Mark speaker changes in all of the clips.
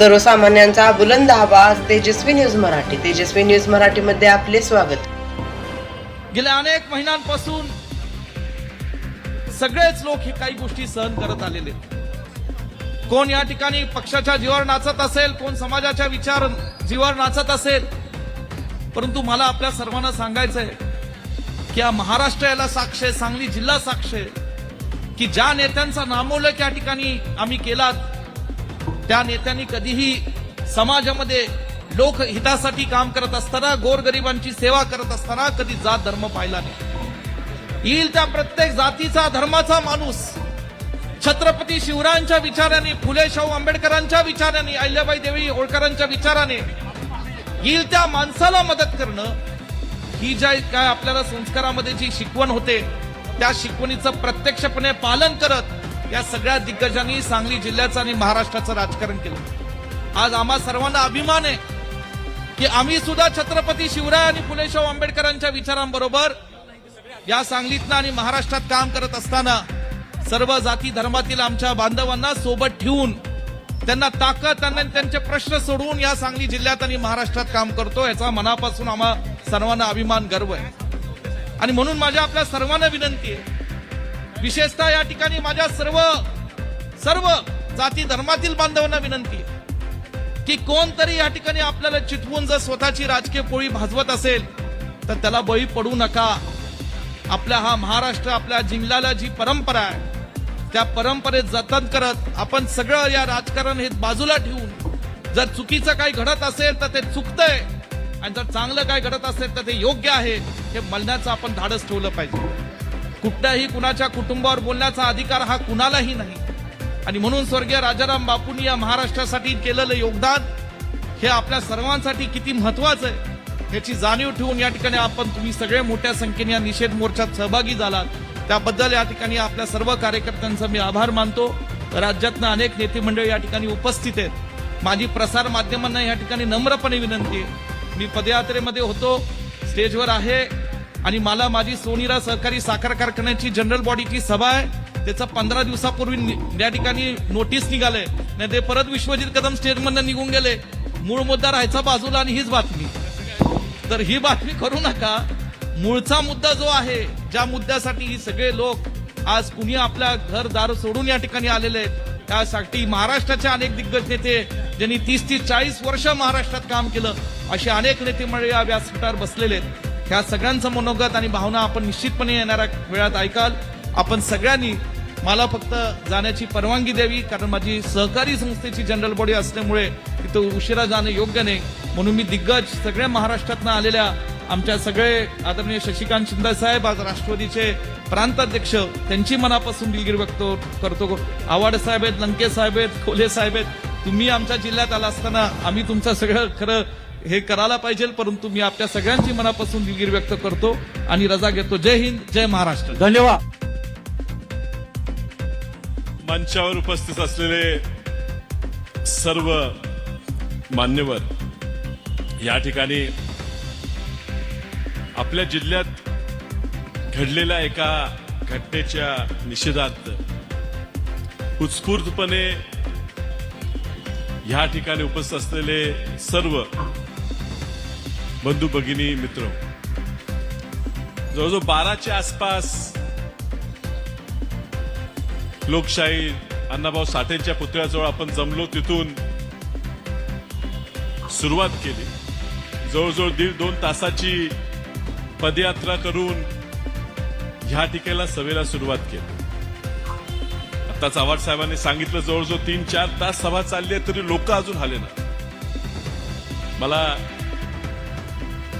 Speaker 1: सर्वसामान्यांचा बुलंद आवाज तेजस्वी न्यूज मराठी तेजस्वी न्यूज मराठीमध्ये आपले स्वागत
Speaker 2: गेल्या अनेक महिन्यांपासून सगळेच लोक हे काही गोष्टी सहन करत आलेले आहेत. कोण या ठिकाणी पक्षाच्या जीवावर नाचत असेल कोण समाजाच्या विचार जीवावर नाचत असेल परंतु मला आपल्या सर्वांना सांगायचं आहे की या महाराष्ट्र याला साक्ष आहे सांगली जिल्हा साक्ष आहे की ज्या नेत्यांचा नामोल्लेख या ठिकाणी आम्ही केलात त्या नेत्यांनी कधीही समाजामध्ये लोकहितासाठी काम करत असताना गोरगरिबांची सेवा करत असताना कधी जात धर्म पाहिला नाही. येईल त्या प्रत्येक जातीचा धर्माचा माणूस. छत्रपती शिवरायांच्या विचाराने फुले शाहू आंबेडकरांच्या विचाराने अहिल्याबाई देवी होळकरांच्या विचाराने येईल त्या माणसाला मदत करणं ही ज्या काय आपल्याला संस्कारामध्ये जी शिकवण होते त्या शिकवणीचं प्रत्यक्षपणे पालन करत या सगळ्या दिग्गजांनी सांगली जिल्ह्याचं आणि महाराष्ट्राचं राजकारण केलं. आज आम्हा सर्वांना अभिमान आहे की आम्ही सुद्धा छत्रपती शिवराय आणि फुले आंबेडकरांच्या विचारांबरोबर या सांगलीतनं आणि महाराष्ट्रात काम करत असताना सर्व जाती धर्मातील आमच्या बांधवांना सोबत ठेवून त्यांना ताकद त्यांना त्यांचे प्रश्न सोडवून या सांगली जिल्ह्यात आणि महाराष्ट्रात काम करतो याचा मनापासून आम्हा सर्वांना अभिमान गर्व आहे. आणि म्हणून माझ्या आपल्या सर्वांना विनंती आहे विशेषतः या ठिकाणी माझ्या सर्व सर्व जाती धर्मातील बांधवांना विनंती आहे की कोणतरी या ठिकाणी आपल्याला चितवून जर स्वतःची राजकीय पोळी भाजवत असेल तर त्याला बळी पडू नका. आपल्या हा महाराष्ट्र आपल्या जिल्ह्याला जी परंपरा आहे त्या परंपरेत जतन करत आपण सगळं या राजकारण हे बाजूला ठेवून जर चुकीचं काही घडत असेल तर ते चुकतंय आणि जर चांगलं काय घडत असेल तर ते योग्य आहे हे म्हणण्याचं आपण धाडस ठेवलं पाहिजे. कुठल्याही कुणाच्या कुटुंबावर बोलण्याचा अधिकार हा कुणालाही नाही. आणि म्हणून स्वर्गीय राजाराम बापूंनी या महाराष्ट्रासाठी केलेलं योगदान हे आपल्या सर्वांसाठी किती महत्वाचं आहे याची जाणीव ठेवून या ठिकाणी आपण तुम्ही सगळे मोठ्या संख्येने या निषेध मोर्चात सहभागी झालात. त्याबद्दल या ठिकाणी आपल्या सर्व कार्यकर्त्यांचा मी आभार मानतो. राज्यातनं अनेक नेतेमंडळ या ठिकाणी उपस्थित आहेत. माझी प्रसार माध्यमांना या ठिकाणी नम्रपणे विनंती आहे. मी पदयात्रेमध्ये होतो. स्टेजवर आहे. आणि मला माझी सोनीरा सहकारी साखर कारखान्याची जनरल बॉडीची सभा आहे. त्याचा पंधरा दिवसापूर्वी या ठिकाणी नोटीस निघालंय. नाही ते परत विश्वजित कदम स्टेजमधनं निघून गेले. मूळ मुद्दा राहायचा बाजूला आणि हीच बातमी. तर ही बातमी करू नका. मूळचा मुद्दा जो आहे ज्या मुद्द्यासाठी ही सगळे लोक आज कुणी आपल्या घर दार सोडून या ठिकाणी आलेले आहेत त्यासाठी महाराष्ट्राचे अनेक दिग्गज नेते ज्यांनी तीस तीस चाळीस वर्ष महाराष्ट्रात काम केलं असे अनेक नेते मंडळी या व्यासपीठावर बसलेले आहेत. ह्या सगळ्यांचं मनोगत आणि भावना आपण निश्चितपणे येणाऱ्या वेळात ऐकाल. आपण सगळ्यांनी मला फक्त जाण्याची परवानगी द्यावी कारण माझी सहकारी संस्थेची जनरल बॉडी असल्यामुळे तिथं उशिरा जाणं योग्य नाही. म्हणून मी दिग्गज सगळ्या महाराष्ट्रातनं आलेल्या आमच्या सगळे आदरणीय शशिकांत शिंदे साहेब आज राष्ट्रवादीचे प्रांताध्यक्ष त्यांची मनापासून दिलगिरी व्यक्त करतो. आवाड साहेब आहेत लंके साहेब आहेत खोले साहेब आहेत. तुम्ही आमच्या जिल्ह्यात आला असताना आम्ही तुमचं सगळं खरं हे करायला पाहिजे परंतु मी आपल्या सगळ्यांची मनापासून दिलगिरी व्यक्त करतो आणि रजा घेतो. जय हिंद जय महाराष्ट्र.
Speaker 3: धन्यवाद.
Speaker 4: मंचावर उपस्थित असलेले सर्व मान्यवर या ठिकाणी आपल्या जिल्ह्यात घडलेल्या एका घटनेच्या निषेधार्थ उत्स्फूर्तपणे या ठिकाणी उपस्थित असलेले सर्व बंधू भगिनी मित्र जवळजवळ बाराच्या आसपास लोकशाही अण्णाभाऊ साठेंच्या पुतळ्याजवळ आपण जमलो तिथून सुरुवात केली. जवळजवळ दीड दोन तासाची पदयात्रा करून ह्या ठिकाणी सभेला सुरुवात केली. आता चव्हाण साहेबांनी सांगितलं जवळजवळ तीन चार तास सभा चालली आहे तरी लोक अजून आले ना मला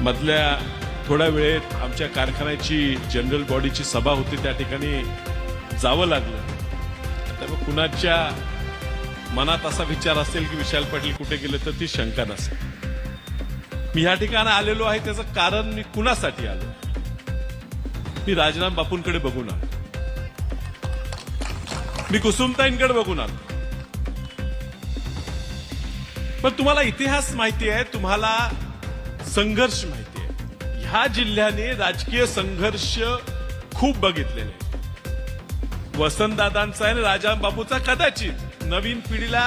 Speaker 4: मधल्या थोड्या वेळेत आमच्या कारखान्याची जनरल बॉडीची सभा होती त्या ठिकाणी जावं लागलं. त्यामुळे कुणाच्या मनात असा विचार असेल की विशाल पाटील कुठे गेले तर ती शंका नसेल. मी ह्या ठिकाणी आलेलो आहे त्याचं कारण मी कुणासाठी आलो? मी राजनाम बापूंकडे बघून आलो. मी कुसुमताईंकडे बघून आलो. पण तुम्हाला इतिहास माहिती आहे तुम्हाला संघर्ष माहिती आहे ह्या जिल्ह्याने राजकीय संघर्ष खूप बघितलेले आहे. वसंतदादांचा आणि राजाबाबूचा कदाचित नवीन पिढीला